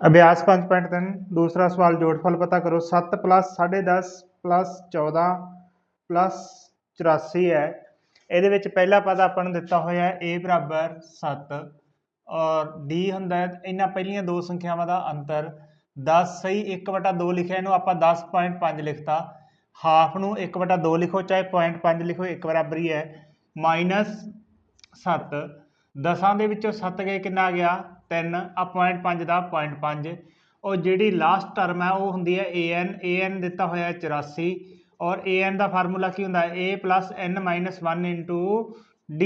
ਅਭਿਆਸ 5.3 ਦੂਸਰਾ ਸਵਾਲ ਜੋੜਫਲ ਪਤਾ ਕਰੋ 7 10 10.5 14 84 ਹੈ। ਇਹਦੇ ਵਿੱਚ ਪਹਿਲਾ ਪਦ ਆਪਾਂ ਨੂੰ ਦਿੱਤਾ ਹੋਇਆ ਹੈ a ਬਰਾਬਰ 7 ਔਰ d ਹੁੰਦਾ ਹੈ ਇਹਨਾਂ ਪਹਿਲੀਆਂ ਦੋ ਸੰਖਿਆਵਾਂ ਦਾ ਅੰਤਰ। 10 ਸਹੀ 1/2 ਲਿਖਿਆ, ਇਹਨੂੰ ਆਪਾਂ 10.5 ਲਿਖਤਾ। ਹਾਫ ਨੂੰ 1/2 ਲਿਖੋ, ਚਾਹੇ 0.5 ਲਿਖੋ, ਇੱਕ ਬਰਾਬਰ ਹੀ। ਹੈ ਮਾਈਨਸ 7 ਦਸਾਂ ਦੇ ਵਿੱਚੋਂ 7 ਗਏ ਕਿੰਨਾ ਆ ਗਿਆ? 3 ਆ 0.5 ਦਾ 0.5 ਉਹ ਜਿਹੜੀ ਲਾਸਟ ਟਰਮ ਹੈ ਉਹ ਹੁੰਦੀ ਹੈ an an ਦਿੱਤਾ ਹੋਇਆ ਹੈ 84 ਔਰ an ਦਾ ਫਾਰਮੂਲਾ ਕੀ ਹੁੰਦਾ? ਹੈ a n 1 d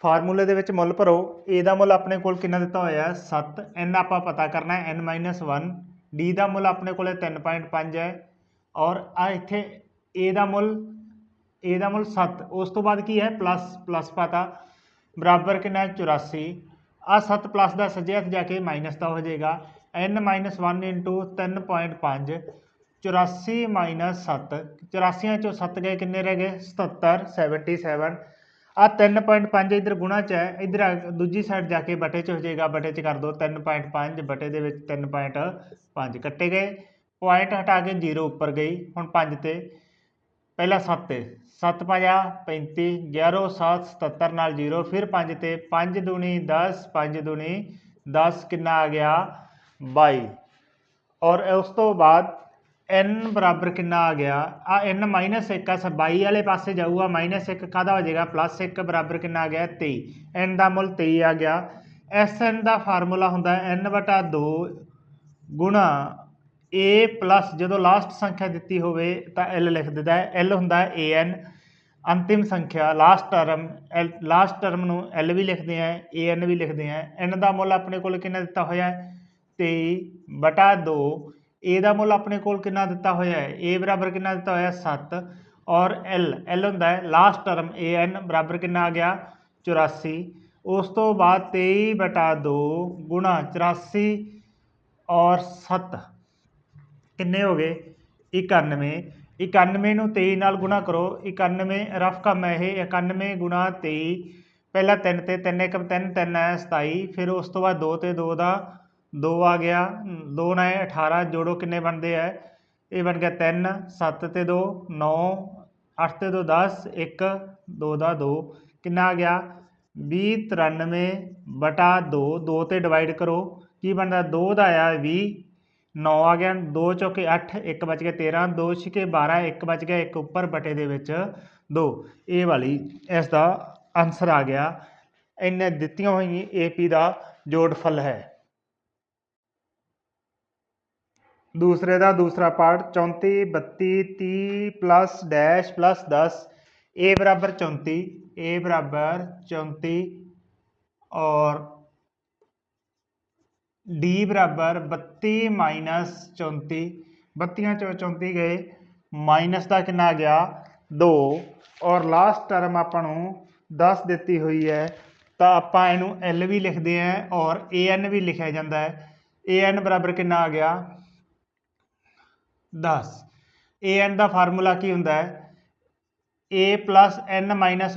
ਫਾਰਮੂਲੇ ਦੇ ਵਿੱਚ ਮੁੱਲ ਭਰੋ। a ਦਾ ਮੁੱਲ ਆਪਣੇ ਕੋਲ ਕਿੰਨਾ ਦਿੱਤਾ ਹੋਇਆ? ਹੈ 7 n ਆਪਾਂ ਪਤਾ ਕਰਨਾ ਹੈ, n 1 d ਦਾ ਮੁੱਲ ਆਪਣੇ ਕੋਲ 3.5 ਹੈ। ਔਰ ਆ ਇੱਥੇ a ਦਾ ਮੁੱਲ a ਦਾ ਮੁੱਲ 7 ਉਸ ਤੋਂ ਬਾਅਦ ਕੀ ਹੈ? ਪਲੱਸ ਪਲੱਸ ਪਤਾ। ਬਰਾਬਰ ਕਿੰਨਾ ਹੈ? 84 ਆ 7 ਪਲੱਸ ਦਾ ਸੱਜੇ ਹੱਥ ਜਾ ਕੇ ਮਾਈਨਸ ਦਾ ਹੋ ਜਾਏਗਾ। N 1 3.5 84 ਮਾਈਨਸ 7 84 ਚੋਂ 7 ਗਏ ਕਿੰਨੇ ਰਹਿ ਗਏ? 77 77 ਆ 3.5 ਇਧਰ ਗੁਣਾ ਚ ਹੈ। ਇਧਰ ਦੂਜੀ ਸਾਈਡ ਜਾ ਕੇ ਬਟੇ ਚ ਹੋ ਜਾਏਗਾ। ਬਟੇ ਚ ਕਰ ਦੋ 3.5 ਬਟੇ ਦੇ ਵਿੱਚ 3.5 ਕੱਟੇ ਗਏ। ਪੁਆਇੰਟ ਹਟਾ ਕੇ 0 ਉੱਪਰ ਗਈ। ਹੁਣ 5 ਤੇ ਪਹਿਲਾ 7 ਤੇ। 7 ਪੰਜਾ 35 11 7 77 ਨਾਲ 0 ਫਿਰ 5 ਤੇ। 5 ਦੂਣੀ 10 5 ਦੂਣੀ 10 ਕਿੰਨਾ ਆ ਗਿਆ? 22 ਔਰ ਉਸ ਤੋਂ ਬਾਅਦ n ਬਰਾਬਰ ਕਿੰਨਾ ਆ ਗਿਆ? ਆ n 1 ਆ 22 ਵਾਲੇ ਪਾਸੇ ਜਾਊਗਾ। 1 ਕਾਹਦਾ ਹੋ ਜਾਏਗਾ ਪਲੱਸ 1 ਬਰਾਬਰ ਕਿੰਨਾ ਆ ਗਿਆ? 23 n ਦਾ ਮੁੱਲ 23 ਆ ਗਿਆ। Sn ਦਾ ਫਾਰਮੂਲਾ ਹੁੰਦਾ ਹੈ n 2 ਗੁਣਾ a ਪਲੱਸ ਜਦੋਂ ਲਾਸਟ ਸੰਖਿਆ ਦਿੱਤੀ ਹੋਵੇ ਤਾਂ l ਲਿਖ ਦਿੰਦਾ ਹੈ। L ਹੁੰਦਾ ਹੈ an ਅੰਤਿਮ ਸੰਖਿਆ ਲਾਸਟ ਟਰਮ ਲਾਸਟ ਟਰਮ ਨੂੰ l ਵੀ ਲਿਖਦੇ ਆ an ਵੀ ਲਿਖਦੇ ਆ n ਦਾ ਮੁੱਲ ਆਪਣੇ ਕੋਲ ਕਿੰਨਾ ਦਿੱਤਾ ਹੋਇਆ ਹੈ? 23 ਬਟਾ 2 a ਦਾ ਮੁੱਲ ਆਪਣੇ ਕੋਲ ਕਿੰਨਾ ਦਿੱਤਾ ਹੋਇਆ ਹੈ? A ਬਰਾਬਰ ਕਿੰਨਾ ਦਿੱਤਾ ਹੋਇਆ? ਹੈ 7 ਔਰ l l ਹੁੰਦਾ ਹੈ ਲਾਸਟ ਟਰਮ an ਬਰਾਬਰ ਕਿੰਨਾ ਆ ਗਿਆ? 84 ਉਸ ਤੋਂ ਬਾਅਦ 23 ਬਟਾ 2 ਗੁਣਾ 84 ਔਰ 7 ਕਿੰਨੇ ਹੋ ਗਏ? 91 91 ਨੂੰ 23 ਨਾਲ ਗੁਣਾ ਕਰੋ। 91 ਰਫ ਕੰਮ ਹੈ ਇਹ। 91 ਗੁਣਾ 23 ਪਹਿਲਾ 3 ਤੇ 3 1 3 3 ਹੈ 27 ਫਿਰ ਉਸ ਤੋਂ ਬਾਅਦ 2 ਤੇ 2 ਦਾ 2 ਆ ਗਿਆ। 2 ਨਾਲ 18 ਜੋੜੋ ਕਿੰਨੇ ਬਣਦੇ ਆ? ਇਹ ਬਣ ਗਿਆ 3 7 ਤੇ 2 9 8 ਤੇ 2 10 1 2 ਦਾ 2 ਕਿੰਨਾ ਆ ਗਿਆ? 20 93 ਬਟਾ 2 2 ਤੇ ਡਿਵਾਈਡ ਕਰੋ। ਕੀ ਬਣਦਾ? 2 ਦਾ ਆਇਆ 20 9 ਆ ਗਿਆ 2 ਚੌਕੇ 8 1 ਬਚ ਗਿਆ 13 2 ਛਿਕੇ 12 1 ਬਚ ਗਿਆ 1 ਉੱਪਰ ਬਟੇ ਦੇ ਵਿੱਚ 2 ਇਹ ਵਾਲੀ ਇਸ ਦਾ ਆਨਸਰ ਆ ਗਿਆ ਇਹਨੇ ਦਿੱਤੀਆਂ ਹੋਈਆਂ ਏਪੀ ਦਾ ਜੋੜਫਲ ਹੈ ਦੂਸਰੇ ਦਾ ਦੂਸਰਾ part 34 32 30 plus dash plus 10 a ਬਰਾਬਰ 34 a ਬਰਾਬਰ 34 ਔਰ d ਬਰਾਬਰ 32 ਮਾਈਨਸ 34 32 ਚੋਂ 34 ਗਏ। ਮਾਈਨਸ ਦਾ ਕਿੰਨਾ ਆ ਗਿਆ? 2 ਔਰ ਲਾਸਟ ਟਰਮ ਆਪਾਂ ਨੂੰ 10 ਦਿੱਤੀ ਹੋਈ ਹੈ। ਤਾਂ ਆਪਾਂ ਇਹਨੂੰ l ਵੀ ਲਿਖਦੇ ਆਂ ਔਰ an ਵੀ ਲਿਖਿਆ ਜਾਂਦਾ ਹੈ। An ਬਰਾਬਰ ਕਿੰਨਾ ਆ ਗਿਆ? 10 an ਦਾ ਫਾਰਮੂਲਾ ਕੀ ਹੁੰਦਾ ਹੈ? A n 1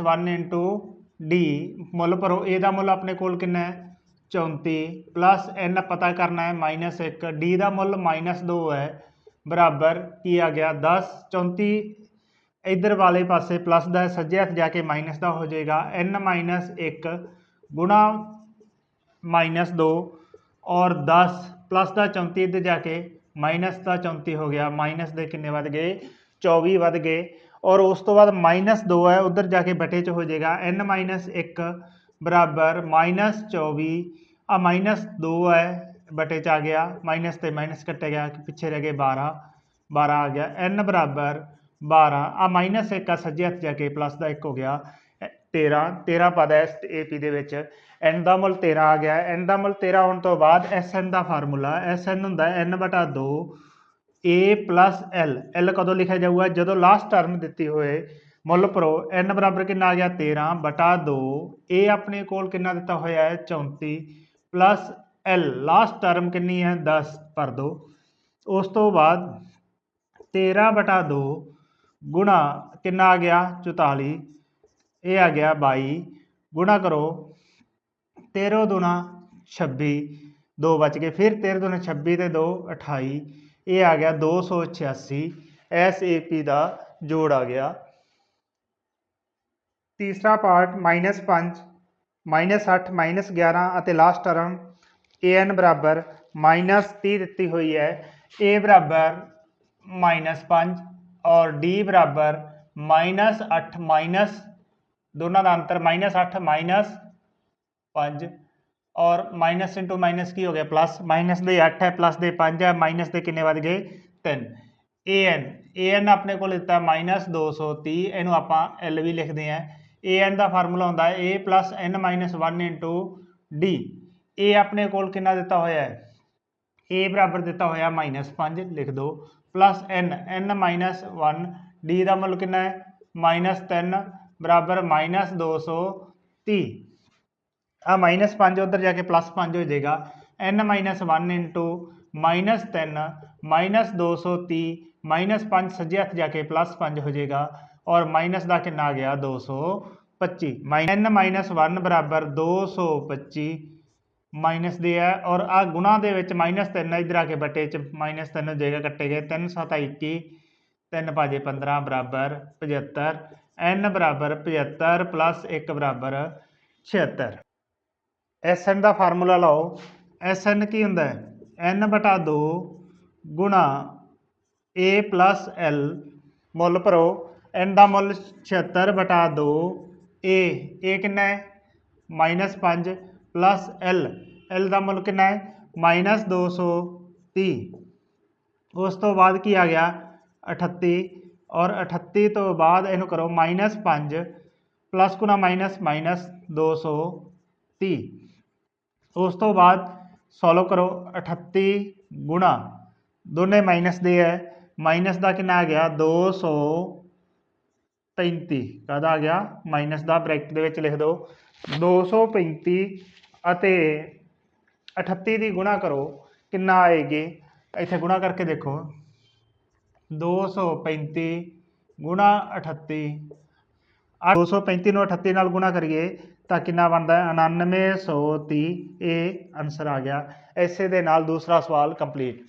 d ਮੁੱਲ ਭਰੋ, a ਦਾ ਮੁੱਲ ਆਪਣੇ ਕੋਲ ਕਿੰਨਾ ਹੈ? 34 ਪਲੱਸ n ਪਤਾ ਕਰਨਾ ਹੈ ਮਾਈਨਸ 1 d ਦਾ ਮੁੱਲ ਮਾਈਨਸ 2 ਹੈ, ਬਰਾਬਰ ਕੀ ਆ ਗਿਆ 10 34 ਇਧਰ ਵਾਲੇ ਪਾਸੇ ਪਲੱਸ ਦਾ ਸੱਜੇ ਹੱਥ ਜਾ ਕੇ ਮਾਈਨਸ ਦਾ ਹੋ ਜਾਏਗਾ, n ਮਾਈਨਸ 1 ਗੁਣਾ ਮਾਈਨਸ 2 ਔਰ 10 ਪਲੱਸ ਦਾ 34 ਇੱਧਰ ਜਾ ਕੇ ਮਾਈਨਸ ਦਾ 34 ਹੋ ਗਿਆ ਮਾਈਨਸ ਦੇ ਕਿੰਨੇ ਵੱਧ ਗਏ 24 ਵੱਧ ਗਏ, ਔਰ ਉਸ ਤੋਂ ਬਾਅਦ ਮਾਈਨਸ 2 ਹੈ, ਉਧਰ ਜਾ ਕੇ ਬਟੇ 'ਚ ਹੋ ਜਾਏਗਾ, n ਮਾਈਨਸ 1 ਬਰਾਬਰ ਮਾਈਨਸ 24 ਆ ਮਾਈਨਸ 2 ਹੈ, ਬਟੇ 'ਚ ਆ ਗਿਆ, ਮਾਈਨਸ ਤੇ ਮਾਈਨਸ ਕੱਟਿਆ ਗਿਆ, ਪਿੱਛੇ ਰਹਿ ਗਏ 12 12 ਆ ਗਿਆ n ਬਰਾਬਰ 12 ਆ ਮਾਈਨਸ 1 ਆ, ਸੱਜੇ ਹੱਥ ਜਾ ਕੇ ਪਲੱਸ ਦਾ 1 ਹੋ ਗਿਆ 13 13 ਪਦ ਹੈ ਏਪੀ ਦੇ ਵਿੱਚ, n ਦਾ ਮੁੱਲ 13 ਆ ਗਿਆ, n ਦਾ ਮੁੱਲ 13 ਹੋਣ ਤੋਂ ਬਾਅਦ sn ਦਾ ਫਾਰਮੂਲਾ sn ਹੁੰਦਾ ਹੈ n 2 a l l ਕਦੋਂ ਲਿਖਿਆ ਜਾਊਗਾ? ਜਦੋਂ ਲਾਸਟ ਟਰਮ ਦਿੱਤੀ ਹੋਏ ਮੁੱਲ ਭਰੋ, n ਬਰਾਬਰ ਕਿੰਨਾ ਆ ਗਿਆ? 13 ਬਟਾ 2 a ਆਪਣੇ ਕੋਲ ਕਿੰਨਾ ਦਿੱਤਾ ਹੋਇਆ ਹੈ? 34 ਪਲੱਸ l ਲਾਸਟ ਟਰਮ ਕਿੰਨੀ ਹੈ? 10 ਭਰ ਦੋ। ਉਸ ਤੋਂ ਬਾਅਦ 13 ਬਟਾ 2 ਗੁਣਾ ਕਿੰਨਾ ਆ ਗਿਆ? 44 ਇਹ ਆ ਗਿਆ 22 ਗੁਣਾ ਕਰੋ 13 ਦੁਣਾ 26 ਦੋ ਬਚ ਗਏ। ਫਿਰ 13 ਦੁਨੇ 26 ਤੇ 2 28 ਇਹ ਆ ਗਿਆ 286 SAP ਦਾ ਜੋੜ ਆ ਗਿਆ। ਤੀਸਰਾ ਪਾਰਟ -5 -8 -11 ਅਤੇ ਲਾਸਟ ਟਰਮ an ਬਰਾਬਰ -30 ਦਿੱਤੀ ਹੋਈ ਹੈ। A ਬਰਾਬਰ -5 ਔਰ d ਬਰਾਬਰ -8 ਮਾਈਨਸ ਦੋਨਾਂ ਦਾ ਅੰਤਰ -8 ਮਾਈਨਸ 5 ਔਰ ਮਾਈਨਸ ਇਨਟੂ ਮਾਈਨਸ ਕੀ ਹੋ ਗਿਆ? ਪਲੱਸ ਮਾਈਨਸ ਦੇ 8 ਹੈ ਪਲੱਸ ਦੇ 5 ਹੈ ਮਾਈਨਸ ਦੇ ਕਿੰਨੇ ਵੱਧ ਗਏ? 3 an an ਆਪਣੇ ਕੋਲ ਦਿੱਤਾ ਮਾਈਨਸ 230 ਇਹਨੂੰ ਆਪਾਂ l ਵੀ ਲਿਖਦੇ ਆ an ਦਾ ਫਾਰਮੂਲਾ ਹੁੰਦਾ ਹੈ a plus n minus 1 into d a ਆਪਣੇ ਕੋਲ ਕਿੰਨਾ ਦਿੱਤਾ ਹੋਇਆ ਹੈ? A ਬਰਾਬਰ ਦਿੱਤਾ ਹੋਇਆ ਮਾਈਨਸ 5 ਲਿਖ ਦਿਓ। Plus n n minus 1 d ਦਾ ਮੁੱਲ ਕਿੰਨਾ ਹੈ? ਮਾਈਨਸ 3 ਬਰਾਬਰ ਮਾਈਨਸ 230 ਆ ਮਾਈਨਸ 5 ਉਧਰ ਜਾ ਕੇ ਪਲੱਸ 5 ਹੋ ਜਾਏਗਾ। N minus 1 into minus 3 minus 230 minus 5 ਸੱਜੇ ਹੱਥ ਜਾ ਕੇ ਪਲੱਸ 5 ਹੋ ਜਾਏਗਾ। ਔਰ ਮਾਈਨਸ ਦਾ ਕਿੰਨਾ ਆ ਗਿਆ? 225 n ਮਾਈਨਸ 1 ਬਰਾਬਰ 225 ਮਾਈਨਸ ਦੇ ਹੈ ਔਰ ਆ ਗੁਣਾ ਦੇ ਵਿੱਚ ਮਾਈਨਸ 3 ਇਧਰ ਆ ਕੇ ਬਟੇ ਚ ਮਾਈਨਸ 3 ਹੋ ਜਾਏਗਾ ਕੱਟੇ ਗਏ। 3 7 21 3 ਭਾਜੇ 15 ਬਰਾਬਰ 75 n ਬਰਾਬਰ 75 ਪਲੱਸ 1 ਬਰਾਬਰ 76 Sn ਦਾ ਫਾਰਮੂਲਾ ਲਾਓ। Sn ਕੀ ਹੁੰਦਾ ਹੈ? N ਬਟਾ 2 ਗੁਣਾ a ਪਲੱਸ l ਮੁੱਲ ਭਰੋ। N ਦਾ ਮੁੱਲ 76 ਬਟਾ 2 a a ਕਿੰਨਾ ਹੈ? ਮਾਈਨਸ 5 ਪਲੱਸ l l ਦਾ ਮੁੱਲ ਕਿੰਨਾ ਹੈ? ਮਾਈਨਸ 230 ਉਸ ਤੋਂ ਬਾਅਦ ਕੀ ਆ ਗਿਆ? 38 ਔਰ 38 ਤੋਂ ਬਾਅਦ ਇਹਨੂੰ ਕਰੋ ਮਾਈਨਸ 5 ਪਲੱਸ ਗੁਣਾ ਮਾਈਨਸ ਮਾਈਨਸ 230 ਉਸ ਤੋਂ ਬਾਅਦ ਸੋਲਵ ਕਰੋ 38 ਗੁਣਾ। ਦੋਨੇ ਮਾਈਨਸ ਦੇ ਹੈ। ਮਾਈਨਸ ਦਾ ਕਿੰਨਾ ਆ ਗਿਆ? 235 ਕਾਹਦਾ ਆ ਗਿਆ? ਮਾਈਨਸ ਦਾ ਬ੍ਰੈਕਟ ਦੇ ਵਿੱਚ ਲਿਖ ਦਿਓ। 235 ਅਤੇ 38 ਦੀ ਗੁਣਾ ਕਰੋ। ਕਿੰਨਾ ਆਏਗੀ? ਇੱਥੇ ਗੁਣਾ ਕਰਕੇ ਦੇਖੋ। 235 ਗੁਣਾ 38 ਆਹ 235 ਨੂੰ 38 ਨਾਲ ਗੁਣਾ ਕਰੀਏ ਤਾਂ ਕਿੰਨਾ ਬਣਦਾ? ਹੈ 9930 ਇਹ ਆਨਸਰ ਆ ਗਿਆ। ਇਸੇ ਦੇ ਨਾਲ ਦੂਸਰਾ ਸਵਾਲ ਕੰਪਲੀਟ